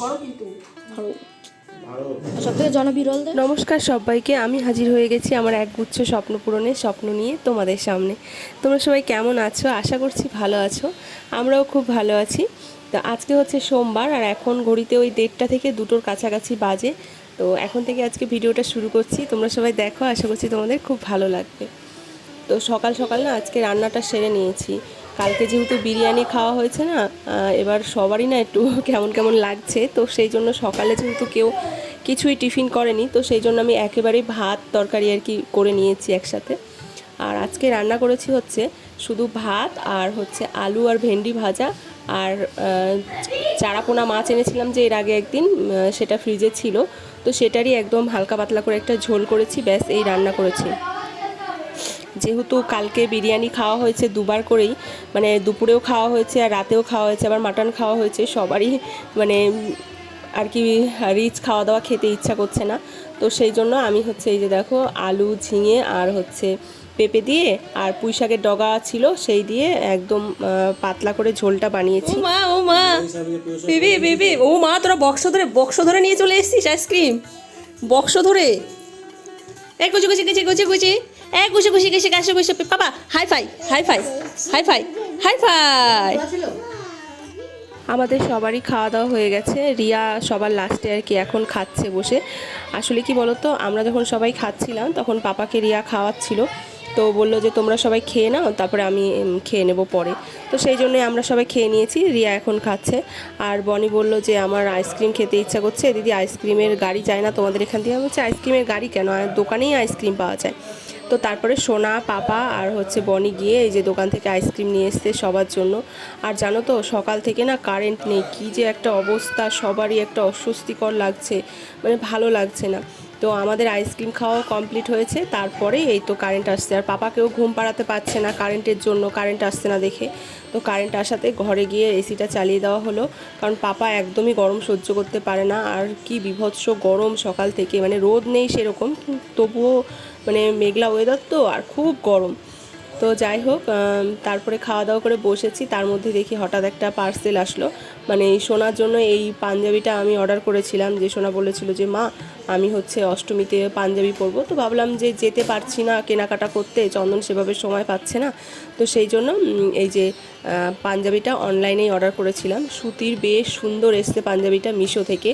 করো কিন্তু। সব থেকে জনবিরল নমস্কার সবাইকে আমি হাজির হয়ে গেছি আমার একগুচ্ছ স্বপ্ন পূরণের স্বপ্ন নিয়ে তোমাদের সামনে। তোমরা সবাই কেমন আছো? আশা করছি ভালো আছো। আমরাও খুব ভালো আছি। তো আজকে হচ্ছে সোমবার আর এখন ঘড়িতে ওই দেড়টা থেকে দুটোর কাছাকাছি বাজে। তো এখন থেকে আজকে ভিডিওটা শুরু করছি। তোমরা সবাই দেখো আশা করছি তোমাদের খুব ভালো লাগবে। তো সকাল সকাল না আজকে রান্নাটা সেরে নিয়েছি। কালকে যেহেতু বিরিয়ানি খাওয়া হয়েছে না এবার সবারই না একটু কেমন কেমন লাগছে, তো সেই জন্য সকালে যেহেতু কেউ কিছুই টিফিন করেনি, তো সেই জন্য আমি একেবারেই ভাত তরকারি আর কি করে নিয়েছি একসাথে। আর আজকে রান্না করেছি হচ্ছে শুধু ভাত আর হচ্ছে আলু আর ভেন্ডি ভাজা আর চারাপোনা মাছ এনেছিলাম যে এর আগে একদিন সেটা ফ্রিজে ছিল, তো সেটারই একদম হালকা পাতলা করে একটা ঝোল করেছি, ব্যাস এই রান্না করেছি। যেহেতু কালকে বিরিয়ানি খাওয়া হয়েছে দুবার করেই মানে দুপুরেও খাওয়া হয়েছে আর রাতেও খাওয়া হয়েছে, আবার মাটন খাওয়া হয়েছে, সবারই মানে আর কি রিচ খাওয়া দাওয়া খেতে ইচ্ছা করছে না। তো সেই জন্য আমি হচ্ছে এই যে দেখো আলু ঝিঙে আর হচ্ছে পেঁপে দিয়ে আর পুঁই শাকের ডগা ছিল সেই দিয়ে একদম পাতলা করে ঝোলটা বানিয়েছি। মা ও মা বেবি বেবি ও মা তোরা বক্স ধরে বক্স ধরে নিয়ে চলে এসেছিস আইসক্রিম? বক্স ধরে? এই কুচি কুচি কুচি কুচি কুচি। এই কুচি কুচি কুচি কাশি কুচি বাবা high five high five high five high five আমাদের সবারই খাওয়া দাওয়া হয়ে গেছে। রিয়া সবার লাস্টে আর কি এখন খাচ্ছে বসে। আসলে কি বলতো, আমরা যখন সবাই খাচ্ছিলাম, তখন পাপাকে রিয়া খাওয়াচ্ছিল। তো বলল যে, তোমরা সবাই খেয়ে নাও, তারপরে আমি খেয়ে নেব পরে। তো সেই জন্যই আমরা সবাই খেয়ে নিয়েছি, রিয়া এখন খাচ্ছে। আর বনি বলল যে, আমার আইসক্রিম খেতে ইচ্ছা করছে, দিদি আইসক্রিমের গাড়ি যায় না, তোমাদের এখান থেকে। আমি বলছি আইসক্রিমের গাড়ি কেন? দোকানেই আইসক্রিম পাওয়া যায়। তো তারপরে সোনা, পাপা আর হচ্ছে বনি গিয়ে এই যে দোকান থেকে আইসক্রিম নিয়ে এসছে সবার জন্য। আর জানো তো, সকাল থেকে না কারেন্ট নেই, কী যে একটা অবস্থা, সবারই একটা অস্বস্তিকর লাগছে মানে ভালো লাগছে না। তো আমাদের আইসক্রিম খাওয়া কমপ্লিট হয়েছে, তারপরে এই তো কারেন্ট আসছে। আর পাপাকেও ঘুম পাড়াতে পারছে না কারেন্টের জন্য কারেন্ট আসছে না দেখে। তো কারেন্ট আসাতে ঘরে গিয়ে এসিটা চালিয়ে দেওয়া হলো, কারণ পাপা একদমই গরম সহ্য করতে পারে না। আর কি বিভৎস গরম সকাল থেকে মানে রোদ নেই সেরকম, তবুও মানে মেঘলা ওয়েদার তো, আর খুব গরম। তো যাই হোক তারপরে খাওয়া দাওয়া করে বসেছি। তার মধ্যে দেখি হঠাৎ একটা পার্সেল আসলো। মানে এই সোনার জন্য এই পাঞ্জাবিটা আমি অর্ডার করেছিলাম, যে সোনা বলেছিল যে, মা, আমি হচ্ছে অষ্টমীতে পাঞ্জাবি পরবো। তো ভাবলাম যে যেতে পারছি না কেনাকাটা করতে, চন্দন সেভাবে সময় পাচ্ছে না। তো সেই জন্য এই যে পাঞ্জাবিটা অনলাইনেই অর্ডার করেছিলাম। সুতির বেশ সুন্দর এসছে পাঞ্জাবিটা মিশো থেকে।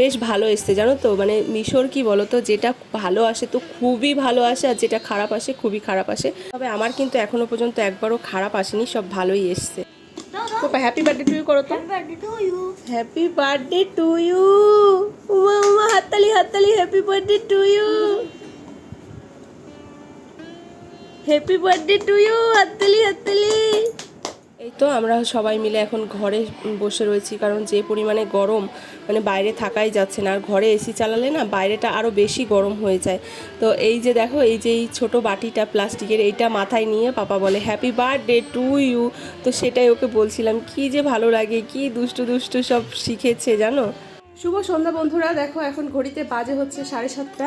বেশ ভালো এসছে জানো তো? মানে মিশোর কি বলো তো যেটা ভালো আসে তো খুবই ভালো আসে আর যেটা খারাপ আসে খুবই খারাপ আসে। তবে আমার কিন্তু এখনও পর্যন্ত একবারও খারাপ আসেনি সব ভালোই এসছে। হ্যাপি বার্থডে টু ইউ করো তো। Happy birthday to you Uma Uma হাততালি হাততালি happy birthday to you happy birthday to you হাততালি হাততালি। এই তো আমরা সবাই মিলে এখন ঘরে বসে রয়েছি, কারণ যে পরিমাণে গরম মানে বাইরে থাকাই যাচ্ছে না। আর ঘরে এসি চালালে না বাইরেটা আরও বেশি গরম হয়ে যায়। তো এই যে দেখো, এই যে এই ছোটো বাটিটা প্লাস্টিকের, এইটা মাথায় নিয়ে পাপা বলে হ্যাপি বার্থডে টু ইউ তো সেটাই ওকে বলছিলাম, কি যে ভালো লাগে, কি দুষ্টু দুষ্টু সব শিখেছে, জানো? শুভ সন্ধ্যা বন্ধুরা, দেখো এখন ঘড়িতে বাজে হচ্ছে সাড়ে সাতটা।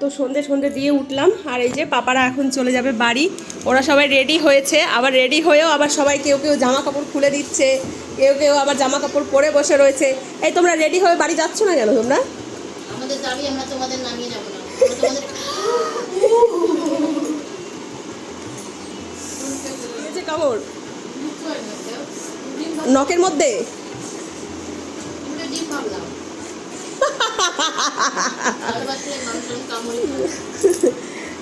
তো সন্ধে সন্ধে দিয়ে উঠলাম আর এই যে পাপারা এখন চলে যাবে বাড়ি। ওরা সবাই রেডি হয়েছে আবার রেডি হয়েও আবার সবাই কেউ কেউ জামা কাপড় খুলে দিচ্ছে কেউ কেউ আবার জামা কাপড় পরে বসে রয়েছে। এই তোমরা রেডি হয়ে বাড়ি যাচ্ছ না কেন তোমরা? আমাদের দাবি আমরা তোমাদের নামিয়ে যাব না। তোমাদের এই নখের মধ্যে? ডিম ভাবলাম।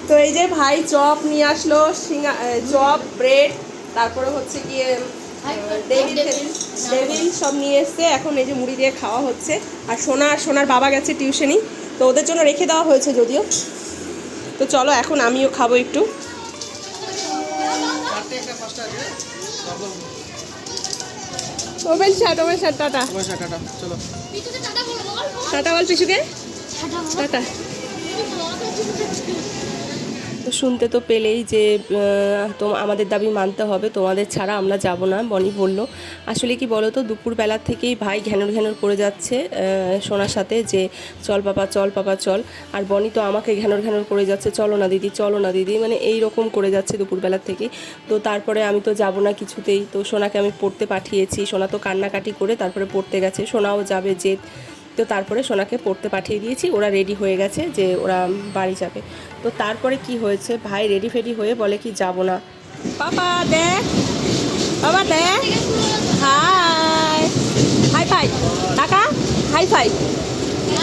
তো এই যে ভাই চপ নিয়ে আসলো সিঙ্গা চপ, ব্রেড, তারপরে হচ্ছে গিয়ে ডেভিল সব নিয়ে এসছে। এখন এই যে মুড়ি দিয়ে খাওয়া হচ্ছে। আর সোনা আর সোনার বাবা গেছে টিউশনি। তো ওদের জন্য রেখে দেওয়া হয়েছে যদিও। তো চলো, এখন আমিও খাব একটু। ওভেন শাট ওবেল শাট টাটা। চলো। টাটা বল পিসুকে টাটা তো শুনতে তো পেলেই যে তো আমাদের দাবি মানতে হবে, তোমাদের ছাড়া আমরা যাব না, বনি বলল। আসলে কি বলো তো দুপুরবেলার থেকেই ভাই ঘ্যানর ঘ্যানর করে যাচ্ছে সোনার সাথে যে, চল পাপা চল পাপা, চল। আর বনি তো আমাকে ঘ্যানর ঘ্যানর করে যাচ্ছে, চলো না দিদি, চলো না দিদি মানে এই রকম করে যাচ্ছে দুপুরবেলার থেকেই। তো তারপরে আমি তো যাব না কিছুতেই, তো সোনাকে আমি পড়তে পাঠিয়েছি, সোনা তো কান্নাকাটি করে তারপরে পড়তে গেছে, সোনাও যাবে যে তো তারপরে সোনাকে পড়তে পাঠিয়ে দিয়েছি। ওরা রেডি হয়ে গেছে যে ওরা বাড়ি যাবে। তো তারপরে কি হয়েছে? ভাই রেডি ফেডি হয়ে বলে কি, যাব না। পাপা, দেখ। বাবা দেখ। হাই। Hi fi. টাকা হাই ফাই।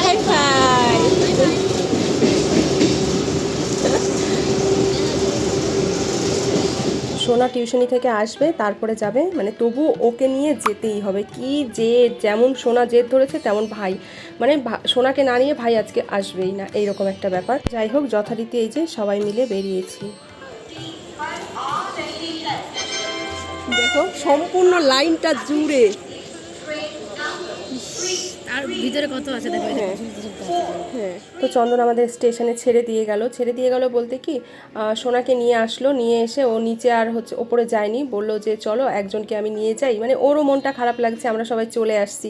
Hi fi. সোনা টিউশনি থেকে আসবে, তারপরে যাবে। মানে তবু ওকে নিয়ে যেতেই হবে। কি যে, যেমন সোনা জেদ ধরেছে, তেমন ভাই। মানে সোনাকে না নিয়ে ভাই আজকে আসবেই না, এইরকম একটা ব্যাপার। যাই হোক, যথারীতি এই যে সবাই মিলে বেরিয়েছি। দেখো, সম্পূর্ণ লাইনটা জুড়ে। আর ভিতরে কত আছে দেখো হ্যাঁ। তো চন্দন আমাদের স্টেশনে ছেড়ে দিয়ে গেল। ছেড়ে দিয়ে গেল বলতে কি সোনাকে নিয়ে আসলো নিয়ে এসে ও নিচে আর হচ্ছে ওপরে যায়নি। বলল যে চলো একজনকে আমি নিয়ে যাই। মানে ওরও মনটা খারাপ লাগছে আমরা সবাই চলে আসছি।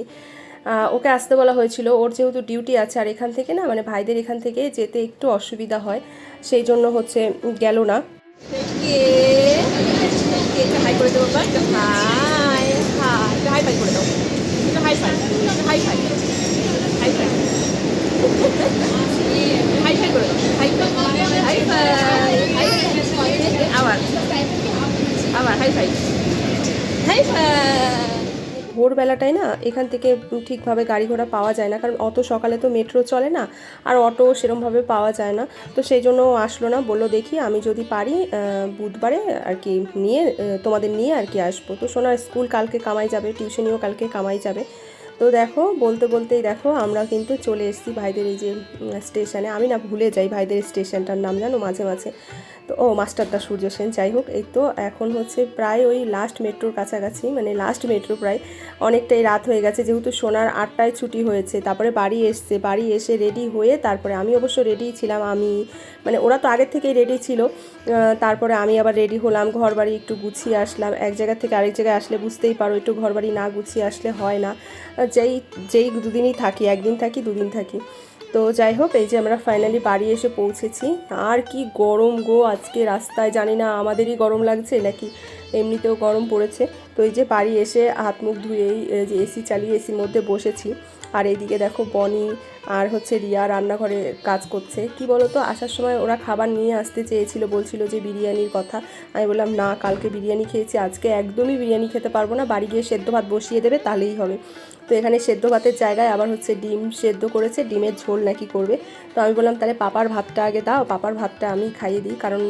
ওকে আসতে বলা হয়েছিল। ওর যেহেতু ডিউটি আছে আর এখান থেকে না মানে ভাইদের এখান থেকে যেতে একটু অসুবিধা হয় সেই জন্য হচ্ছে গেল না। কে? কে? হাই করে দেবো বাবা হাই হাই হাই ফাই করে দেবো। High five high five high five high five করে দাও high five high five high আবার আবার হাই ফাই ভোরবেলাটায় না, এখান থেকে ঠিকভাবে গাড়ি ঘোড়া পাওয়া যায় না, কারণ অত সকালে তো মেট্রো চলে না, আর অটো সেরমভাবে পাওয়া যায় না। তো সেই জন্য আসলো না, বলল দেখি আমি যদি পারি বুধবারে আর কি নিয়ে তোমাদের নিয়ে আর কি আসব। তো সোনার স্কুল কালকে কামাই যাবে, টিউশনিও কালকে কামাই যাবে। তো দেখো, বলতে বলতেই দেখো, আমরা কিন্তু চলে এসেছি ভাইদের এই যে স্টেশনে। আমি না ভুলে যাই ভাইদের স্টেশনটার নাম, জানো, মাঝে মাঝে। তো ও, মাস্টারদা সূর্য সেন, যাই হোক, এই তো এখন হচ্ছে প্রায় ওই লাস্ট মেট্রোর কাছাকাছি মানে লাস্ট মেট্রো প্রায় অনেকটাই রাত হয়ে গেছে, যেহেতু সোনার আটটায় ছুটি হয়েছে, তারপরে বাড়ি এসছে, বাড়ি এসে রেডি হয়ে তারপরে আমি অবশ্য রেডি ছিলাম, আমি মানে ওরা তো আগের থেকেই রেডি ছিল তারপরে আমি আবার রেডি হলাম ঘর বাড়ি একটু গুছিয়ে আসলাম, এক জায়গা থেকে আরেক জায়গায় আসলে বুঝতেই পারো, একটু ঘর বাড়ি না গুছিয়ে আসলে হয় না যেই যেই দুদিনই থাকি, একদিন থাকি, দুদিন থাকি। তো যাই হোক, এই যে আমরা ফাইনালি বাড়ি এসে পৌঁছেছি। আর কি গরম গো আজকে রাস্তায়, জানি না আমাদেরই গরম লাগছে নাকি এমনিতেও গরম পড়েছে। তো এই যে বাড়ি এসে হাত মুখ ধুয়েই যে এসি চালিয়ে এসির মধ্যে বসেছি। আর এইদিকে দেখো বনি আর হচ্ছে রিয়া রান্নাঘরে কাজ করছে। কি বলো তো আসার সময় ওরা খাবার নিয়ে আসতে চেয়েছিল, বলছিল যে বিরিয়ানির কথা। আমি বললাম, না, কালকে বিরিয়ানি খেয়েছি, আজকে একদমই বিরিয়ানি খেতে পারব না। বাড়ি গিয়ে সেদ্ধ ভাত বসিয়ে দেবে, তাহলেই হবে। তো এখানে সেদ্ধ ভাতের জায়গায় আবার হচ্ছে ডিম সেদ্ধ করেছে, ডিমের ঝোল নাকি করবে। তো আমি বললাম, তাহলে পাপার ভাতটা আগে দাও, পাপার ভাতটা আমি খাইয়ে দিই। কারণ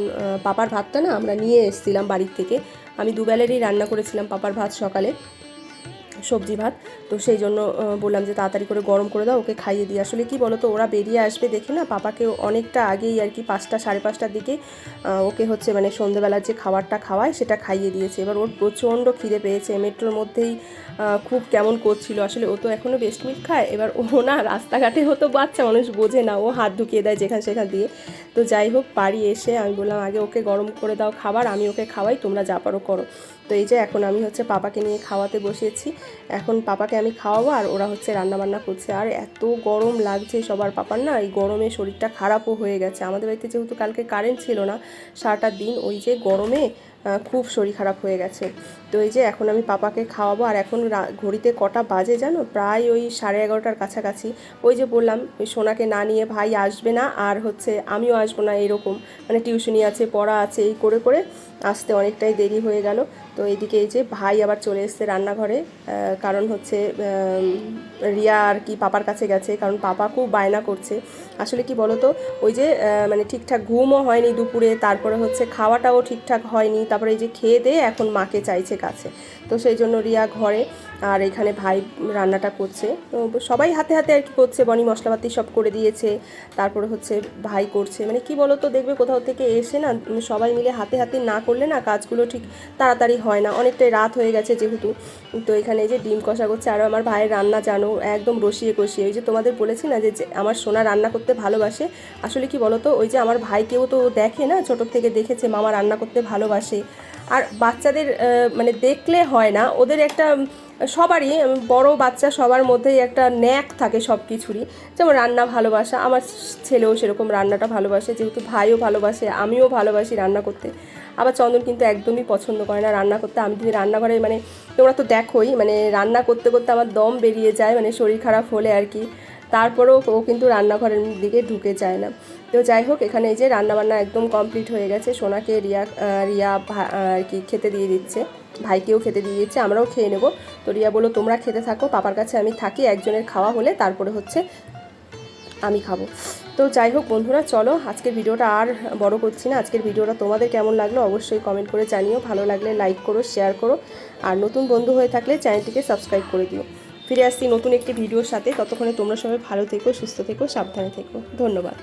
পাপার ভাতটা না আমরা নিয়ে এসেছিলাম বাড়ির থেকে। আমি দুবেলারই রান্না করেছিলাম পাপার ভাত সকালে। সবজি, ভাত। তো সেই জন্য বললাম যে তাড়াতাড়ি করে গরম করে দাও, ওকে খাইয়ে দিই। আসলে কি বলো তো ওরা বেরিয়ে আসবে দেখে না, পাপাকে অনেকটা আগেই আর কি পাঁচটা, সাড়ে পাঁচটার দিকে ওকে হচ্ছে মানে সন্ধেবেলার যে খাবারটা খাওয়ায় সেটা খাইয়ে দিয়েছে। এবার ওর প্রচণ্ড খিদে পেয়েছে, মেট্রোর মধ্যেই খুব কেমন করছিল। আসলে ও তো এখনও বেস্ট মিট খায়। এবার ও না, রাস্তাঘাটে হতো বাচ্চা মানুষ বোঝে না, ও হাত ঢুকিয়ে দেয় যেখান সেখান দিয়ে। তো যাই হোক, বাড়ি এসে আমি বললাম, আগে ওকে গরম করে দাও খাবার, আমি ওকে খাওয়াই, তোমরা যা পারো করো। তো এই যে এখন আমি হচ্ছে পাপাকে নিয়ে খাওয়াতে বসেছি। এখন পাপাকে আমি খাওয়াবো আর ওরা হচ্ছে রান্না বান্না করছে। আর এত গরম লাগছে সবার পাপার না, এই গরমে শরীরটা খারাপও হয়ে গেছে। আমাদের বাড়িতে যেহেতু কালকে কারেন্ট ছিল না, সারাটা দিন ওই যে গরমে খুব শরীর খারাপ হয়ে গেছে। তো এই যে এখন আমি পাপাকে খাওয়াবো আর এখন ঘড়িতে কটা বাজে জানো? প্রায় ওই সাড়ে এগারোটার কাছাকাছি। ওই যে বললাম, ওই সোনাকে না নিয়ে ভাই আসবে না, আর হচ্ছে আমিও আসব না এরকম। মানে টিউশনি আছে, পড়া আছে, এই করে করে। আসতে অনেকটাই দেরি হয়ে গেল। তো এদিকে এই যে ভাই আবার চলে এসছে রান্নাঘরে কারণ হচ্ছে রিয়া আর কি পাপার কাছে গেছে, কারণ পাপা খুব বায়না করছে। আসলে কি বলতো, ওই যে মানে ঠিকঠাক ঘুমও হয়নি দুপুরে, তারপরে হচ্ছে খাওয়াটাও ঠিকঠাক হয়নি, তারপরে এই যে খেয়ে দিয়ে এখন মাকে চাইছে কাছে। তো সেই জন্য রিয়া ঘরে আর এখানে ভাই রান্নাটা করছে। সবাই হাতে হাতে আর কি করছে, বনি মশলাপাতি সব করে দিয়েছে, তারপরে হচ্ছে ভাই করছে। মানে কি বলো তো দেখবে কোথাও থেকে এসে না সবাই মিলে হাতে হাতে না করলে না কাজগুলো ঠিক তাড়াতাড়ি হয় না। অনেকটাই রাত হয়ে গেছে যেহেতু। তো এখানে যে ডিম কষা করছে, আর আমার ভাইয়ের রান্না জানো, একদম রসিয়ে কষিয়ে। ওই যে তোমাদের বলেছি না যে আমার সোনা রান্না করতে ভালোবাসে, আসলে কি বলো তো ওই যে আমার ভাইকেও তো দেখে না ছোটোর থেকে দেখেছে মামা রান্না করতে ভালোবাসে। আর বাচ্চাদের মানে দেখলে হয় না, ওদের একটা সবারই বড় বাচ্চা সবার মধ্যেই একটা ন্যাক থাকে সব কিছুরই যেমন রান্না ভালোবাসা, আমার ছেলেও সেরকম রান্নাটা ভালোবাসে, যেহেতু ভাইও ভালোবাসে, আমিও ভালোবাসি রান্না করতে। আবার চন্দন কিন্তু একদমই পছন্দ করে না রান্না করতে। আমি যদি রান্নাঘরে মানে তোমরা তো দেখোই মানে রান্না করতে করতে আমার দম বেরিয়ে যায় মানে শরীর খারাপ হলে আর কি। তারপরেও ও কিন্তু রান্নাঘরের দিকে ঢুকে যায় না। তো যাই হোক, এখানে এই যে রান্নাবান্না একদম কমপ্লিট হয়ে গেছে। সোনাকে রিয়া রিয়া আর কি খেতে দিয়ে দিচ্ছে। ভাইকেও খেতে দিয়ে দিচ্ছে আমরাও খেয়ে নেব। তো রিয়া বলল, তোমরা খেতে থাকো, পাপার কাছে আমি থাকি, একজনের খাওয়া হলে তারপরে হচ্ছে আমি খাব। তো যাই হোক বন্ধুরা, চলো আজকের ভিডিওটা আর বড় করছি না। আজকের ভিডিওটা তোমাদের কেমন লাগল অবশ্যই কমেন্ট করে জানিও। ভালো লাগলে লাইক করো শেয়ার করো। আর নতুন বন্ধু হয়ে থাকলে চ্যানেলটিকে সাবস্ক্রাইব করে দিও। ফিরে আসছি নতুন একটি ভিডিওর সাথে। ততক্ষণে তোমরা সবাই ভালো থেকো, সুস্থ থেকো, সাবধানে থেকো। ধন্যবাদ।